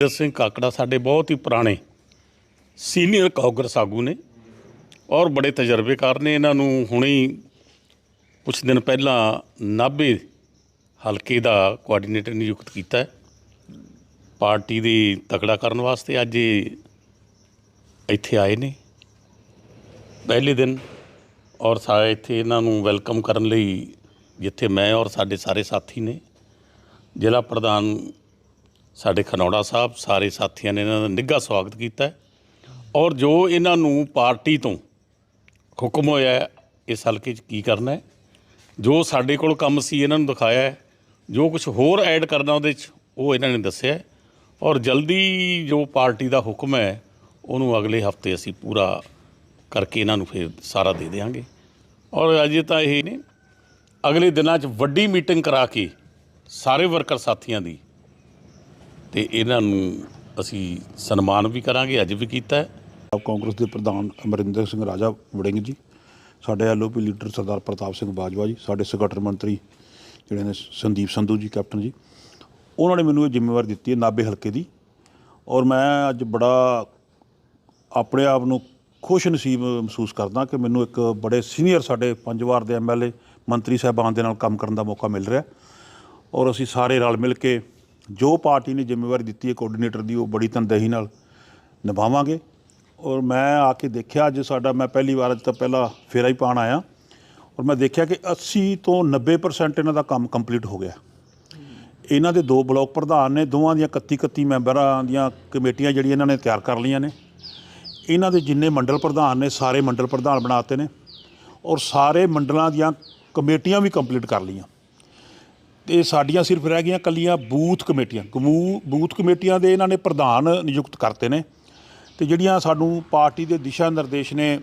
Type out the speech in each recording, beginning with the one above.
ਜਗਤ ਸਿੰਘ ਕਾਕੜਾ ਸਾਡੇ ਬਹੁਤ ਹੀ ਪੁਰਾਣੇ ਸੀਨੀਅਰ ਕਾਂਗਰਸ ਆਗੂ ਨੇ ਔਰ ਬੜੇ ਤਜਰਬੇਕਾਰ ਨੇ। ਇਹਨਾਂ ਨੂੰ ਹੁਣੇ ਹੀ ਕੁਝ ਦਿਨ ਪਹਿਲਾਂ ਨਾਭੇ ਹਲਕੇ ਦਾ ਕੋਆਰਡੀਨੇਟਰ ਨਿਯੁਕਤ ਕੀਤਾ ਹੈ। ਪਾਰਟੀ ਦੀ ਤਕੜਾ ਕਰਨ ਵਾਸਤੇ ਅੱਜ ਇਹ ਇੱਥੇ ਆਏ ਨੇ। ਪਹਿਲੇ ਦਿਨ ਔਰ ਸਾਰੇ ਇੱਥੇ ਇਹਨਾਂ ਨੂੰ ਵੈਲਕਮ ਕਰਨ ਲਈ ਜਿੱਥੇ ਮੈਂ ਔਰ ਸਾਡੇ ਸਾਰੇ ਸਾਥੀ ਨੇ, ਜ਼ਿਲ੍ਹਾ ਪ੍ਰਧਾਨ ਸਾਡੇ ਖਨੌੜਾ ਸਾਹਿਬ ਸਾਰੇ ਸਾਥੀਆਂ ਨੇ ਇਹਨਾਂ ਦਾ ਨਿੱਘਾ ਸਵਾਗਤ ਕੀਤਾ ਹੈ। ਔਰ ਜੋ ਇਹਨਾਂ ਨੂੰ ਪਾਰਟੀ ਤੋਂ ਹੁਕਮ ਹੋਇਆ ਹੈ, ਇਸ ਹਲਕੇ 'ਚ ਕੀ ਕਰਨਾ ਹੈ? ਜੋ ਸਾਡੇ ਕੋਲ ਕੰਮ ਸੀ ਇਹਨਾਂ ਨੂੰ ਦਿਖਾਇਆ ਹੈ। ਜੋ ਕੁਝ ਹੋਰ ਐਡ ਕਰਨਾ ਉਹਦੇ 'ਚ ਉਹ ਇਹਨਾਂ ਨੇ ਦੱਸਿਆ ਔਰ ਜਲਦੀ ਜੋ ਪਾਰਟੀ ਦਾ ਹੁਕਮ ਹੈ ਉਹਨੂੰ ਅਗਲੇ ਹਫ਼ਤੇ ਅਸੀਂ ਪੂਰਾ ਕਰਕੇ ਇਹਨਾਂ ਨੂੰ ਫਿਰ ਸਾਰਾ ਦੇ ਦੇਵਾਂਗੇ ਔਰ ਅਜੇ ਤਾਂ ਇਹ ਨੇ ਅਗਲੇ ਦਿਨਾਂ 'ਚ ਵੱਡੀ ਮੀਟਿੰਗ ਕਰਾ ਕੇ ਸਾਰੇ ਵਰਕਰ ਸਾਥੀਆਂ ਦੀ ਤੇ ਇਹਨਾਂ ਨੂੰ ਅਸੀਂ ਸਨਮਾਨ ਵੀ ਕਰਾਂਗੇ, ਅੱਜ ਵੀ ਕੀਤਾ ਹੈ। ਕਾਂਗਰਸ ਦੇ ਪ੍ਰਧਾਨ ਅਮਰਿੰਦਰ ਸਿੰਘ ਰਾਜਾ ਵੜਿੰਗ ਜੀ, ਸਾਡੇ ਐਲਓਪੀ ਲੀਡਰ ਸਰਦਾਰ ਪ੍ਰਤਾਪ ਸਿੰਘ ਬਾਜਵਾ ਜੀ, ਸਾਡੇ ਸਕੱਤਰ ਮੰਤਰੀ ਜਿਹੜੇ ਨੇ ਸੰਦੀਪ ਸੰਧੂ ਜੀ, ਕੈਪਟਨ ਜੀ, ਉਹਨਾਂ ਨੇ ਮੈਨੂੰ ਇਹ ਜ਼ਿੰਮੇਵਾਰੀ ਦਿੱਤੀ ਹੈ ਨਾਭੇ ਹਲਕੇ ਦੀ ਔਰ ਮੈਂ ਅੱਜ ਬੜਾ ਆਪਣੇ ਆਪ ਨੂੰ ਖੁਸ਼ ਨਸੀਬ ਮਹਿਸੂਸ ਕਰਦਾ ਕਿ ਮੈਨੂੰ ਇੱਕ ਬੜੇ ਸੀਨੀਅਰ ਸਾਡੇ ਪੰਜ ਵਾਰ ਦੇ ਐਮਐਲਏ ਮੰਤਰੀ ਸਾਹਿਬਾਨ ਦੇ ਨਾਲ ਕੰਮ ਕਰਨ ਦਾ ਮੌਕਾ ਮਿਲ ਰਿਹਾ ਔਰ ਅਸੀਂ ਸਾਰੇ ਰਲ ਮਿਲ ਕੇ ਜੋ ਪਾਰਟੀ ਨੇ ਜ਼ਿੰਮੇਵਾਰੀ ਦਿੱਤੀ ਹੈ ਕੋਆਰਡੀਨੇਟਰ ਦੀ, ਉਹ ਬੜੀ ਤਨਦੇਹੀ ਨਾਲ ਨਿਭਾਵਾਂਗੇ। ਔਰ ਮੈਂ ਆ ਕੇ ਦੇਖਿਆ, ਅੱਜ ਸਾਡਾ ਮੈਂ ਪਹਿਲੀ ਵਾਰ ਅੱਜ ਤਾਂ ਪਹਿਲਾ ਫੇਰਾ ਹੀ ਪਾਣ ਆਇਆ। ਔਰ ਮੈਂ ਦੇਖਿਆ ਕਿ 80 ਤੋਂ 90% ਇਹਨਾਂ ਦਾ ਕੰਮ ਕੰਪਲੀਟ ਹੋ ਗਿਆ। ਇਹਨਾਂ ਦੇ ਦੋ ਬਲਾਕ ਪ੍ਰਧਾਨ ਨੇ, ਦੋਵਾਂ ਦੀਆਂ 31 31 ਮੈਂਬਰਾਂ ਦੀਆਂ ਕਮੇਟੀਆਂ ਜਿਹੜੀਆਂ ਇਹਨਾਂ ਨੇ ਤਿਆਰ ਕਰ ਲਈਆਂ ਨੇ। ਇਹਨਾਂ ਦੇ ਜਿੰਨੇ ਮੰਡਲ ਪ੍ਰਧਾਨ ਨੇ, ਸਾਰੇ ਮੰਡਲ ਪ੍ਰਧਾਨ ਬਣਾਤੇ ਨੇ। ਔਰ ਸਾਰੇ ਮੰਡਲਾਂ ਦੀਆਂ ਕਮੇਟੀਆਂ ਵੀ ਕੰਪਲੀਟ ਕਰ ਲਈਆਂ। ਤੇ ਸਾਡੀਆਂ ਸਿਰਫ ਰਹਿ ਗਈਆਂ ਕੱਲੀਆਂ ਬੂਥ ਕਮੇਟੀਆਂ। ਕਮੂ, ਬੂਥ ਕਮੇਟੀਆਂ ਦੇ ਇਹਨਾਂ ਨੇ ਪ੍ਰਧਾਨ ਨਿਯੁਕਤ ਕਰਤੇ ਨੇ ਤੇ ਜਿਹੜੀਆਂ ਸਾਨੂੰ ਪਾਰਟੀ ਦੇ ਦਿਸ਼ਾ ਨਿਰਦੇਸ਼ ਨੇ,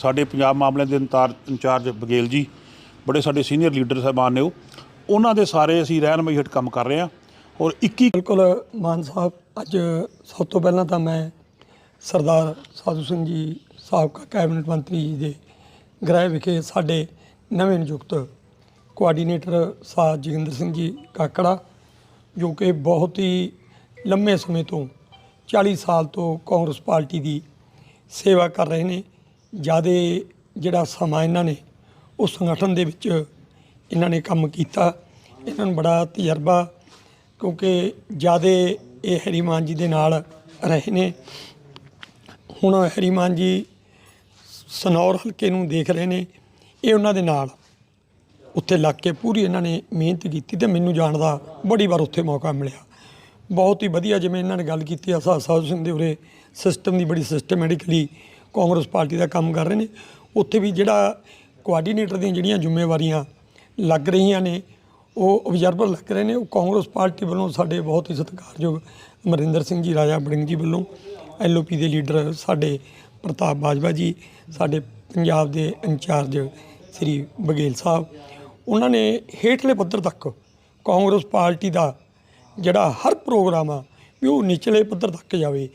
ਸਾਡੇ ਪੰਜਾਬ ਮਾਮਲਿਆਂ ਦੇ ਇੰਤਾਰ- ਇੰਚਾਰਜ ਬਗੇਲ ਜੀ, ਬੜੇ ਸਾਡੇ ਸੀਨੀਅਰ ਲੀਡਰ ਸਾਹਿਬਾਨ ਨੇ ਉਹ, ਉਹਨਾਂ ਦੇ ਸਾਰੇ ਅਸੀਂ ਰਹਿਨਮਈ ਹੇਠ ਕੰਮ ਕਰ ਰਹੇ ਹਾਂ ਔਰ 21 ਬਿਲਕੁਲ, ਮਾਨ ਸਾਹਿਬ, ਅੱਜ ਸਭ ਤੋਂ ਪਹਿਲਾਂ ਤਾਂ ਮੈਂ ਸਰਦਾਰ ਸਾਧੂ ਸਿੰਘ ਜੀ, ਸਾਬਕਾ ਕੈਬਨਿਟ ਮੰਤਰੀ ਜੀ ਦੇ ਗ੍ਰਹਿ ਵਿਖੇ ਸਾਡੇ ਨਵੇਂ ਨਿਯੁਕਤ ਕੋਆਰਡੀਨੇਟਰ ਸਾਧ ਜੋਗਿੰਦਰ ਸਿੰਘ ਜੀ ਕਾਕੜਾ, ਜੋ ਕਿ ਬਹੁਤ ਹੀ ਲੰਮੇ ਸਮੇਂ ਤੋਂ 40 ਸਾਲ ਤੋਂ ਕਾਂਗਰਸ ਪਾਰਟੀ ਦੀ ਸੇਵਾ ਕਰ ਰਹੇ ਨੇ। ਜਿਆਦੇ ਜਿਹੜਾ ਸਮਾਂ ਇਹਨਾਂ ਨੇ ਉਸ ਸੰਗਠਨ ਦੇ ਵਿੱਚ ਇਹਨਾਂ ਨੇ ਕੰਮ ਕੀਤਾ। ਇਹਨਾਂ ਨੂੰ ਬੜਾ ਤਜਰਬਾ, ਕਿਉਂਕਿ ਜਿਆਦੇ ਇਹ ਹਰੀਮਾਨ ਜੀ ਦੇ ਨਾਲ ਰਹੇ ਨੇ। ਹੁਣ ਹਰੀਮਾਨ ਜੀ ਸਨੌਰ ਹਲਕੇ ਨੂੰ ਦੇਖ ਰਹੇ ਨੇ, ਇਹ ਉਹਨਾਂ ਦੇ ਨਾਲ। ਉੱਥੇ ਲੱਗ ਕੇ ਪੂਰੀ ਇਹਨਾਂ ਨੇ ਮਿਹਨਤ ਕੀਤੀ ਤੇ ਮੈਨੂੰ ਜਾਣ ਦਾ ਬੜੀ ਵਾਰ ਉੱਥੇ ਮੌਕਾ ਮਿਲਿਆ। ਬਹੁਤ ਹੀ ਵਧੀਆ ਜਿਵੇਂ ਇਹਨਾਂ ਨੇ ਗੱਲ ਕੀਤੀ ਆ ਸਾ ਸਾਧੂ ਸਿੰਘ ਦੇ ਉਰੇ ਸਿਸਟਮ ਦੀ ਬੜੀ ਸਿਸਟਮੈਟਿਕਲੀ ਕਾਂਗਰਸ ਪਾਰਟੀ ਦਾ ਕੰਮ ਕਰ ਰਹੇ ਨੇ। ਉੱਥੇ ਵੀ ਜਿਹੜਾ ਕੋਆਰਡੀਨੇਟਰ ਦੀਆਂ ਜਿਹੜੀਆਂ ਜ਼ਿੰਮੇਵਾਰੀਆਂ ਲੱਗ ਰਹੀਆਂ ਨੇ, ਉਹ ਆਬਜ਼ਰਵਰ ਲੱਗ ਰਹੇ ਨੇ। ਉਹ ਕਾਂਗਰਸ ਪਾਰਟੀ ਵੱਲੋਂ ਸਾਡੇ ਬਹੁਤ ਹੀ ਸਤਿਕਾਰਯੋਗ ਅਮਰਿੰਦਰ ਸਿੰਘ ਜੀ, ਰਾਜਾ ਬੜਿੰਗ ਜੀ ਵੱਲੋਂ ਐਲਓਪੀ ਦੇ ਲੀਡਰ ਸਾਡੇ ਪ੍ਰਤਾਪ ਬਾਜਵਾ ਜੀ, ਸਾਡੇ ਪੰਜਾਬ ਦੇ ਇੰਚਾਰਜ ਸ੍ਰੀ ਬਗੇਲ ਸਾਹਿਬ ਉਹਨਾਂ ਨੇ ਹੇਠਲੇ ਪੱਧਰ ਤੱਕ ਕਾਂਗਰਸ ਪਾਰਟੀ ਦਾ ਜਿਹੜਾ ਹਰ ਪ੍ਰੋਗਰਾਮ ਆ ਵੀ ਉਹ ਨਿਚਲੇ ਪੱਧਰ ਤੱਕ ਜਾਵੇ।